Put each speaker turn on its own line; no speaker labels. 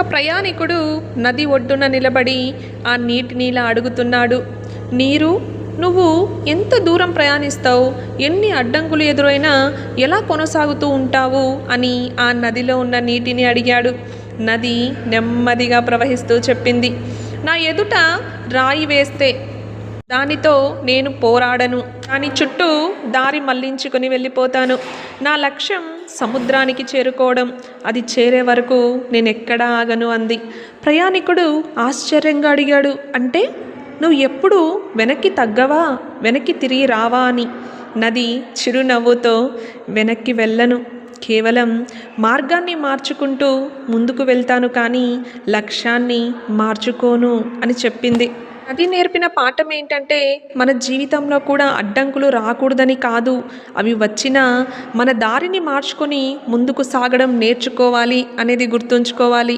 ఒక ప్రయాణికుడు నది ఒడ్డున నిలబడి ఆ నీటిని ఇలా అడుగుతున్నాడు. నీరు నువ్వు ఎంత దూరం ప్రయాణిస్తావు? ఎన్ని అడ్డంకులు ఎదురైనా ఎలా కొనసాగుతూ ఉంటావు? అని ఆ నదిలో ఉన్న నీటిని అడిగాడు. నది నెమ్మదిగా ప్రవహిస్తూ చెప్పింది. నా ఎదుట రాయి వేస్తే దానితో నేను పోరాడను. దాని చుట్టూ దారి మళ్ళించుకొని వెళ్ళిపోతాను. నా లక్ష్యం సముద్రానికి చేరుకోవడం. అది చేరే వరకు నేను ఎక్కడా ఆగను అంది. ప్రయాణికుడు ఆశ్చర్యంగా అడిగాడు అంటే నువ్వు ఎప్పుడు వెనక్కి తగ్గవా? వెనక్కి తిరిగి రావా? అని. నది చిరునవ్వుతో వెనక్కి వెళ్ళను. కేవలం మార్గాన్ని మార్చుకుంటూ ముందుకు వెళ్తాను కానీ లక్ష్యాన్ని మార్చుకోను అని చెప్పింది. అది నేర్పిన పాఠం ఏంటంటే మన జీవితంలో కూడా అడ్డంకులు రాకూడదని కాదు. అవి వచ్చినా మన దారిని మార్చుకొని ముందుకు సాగడం నేర్చుకోవాలి అనేది గుర్తుంచుకోవాలి.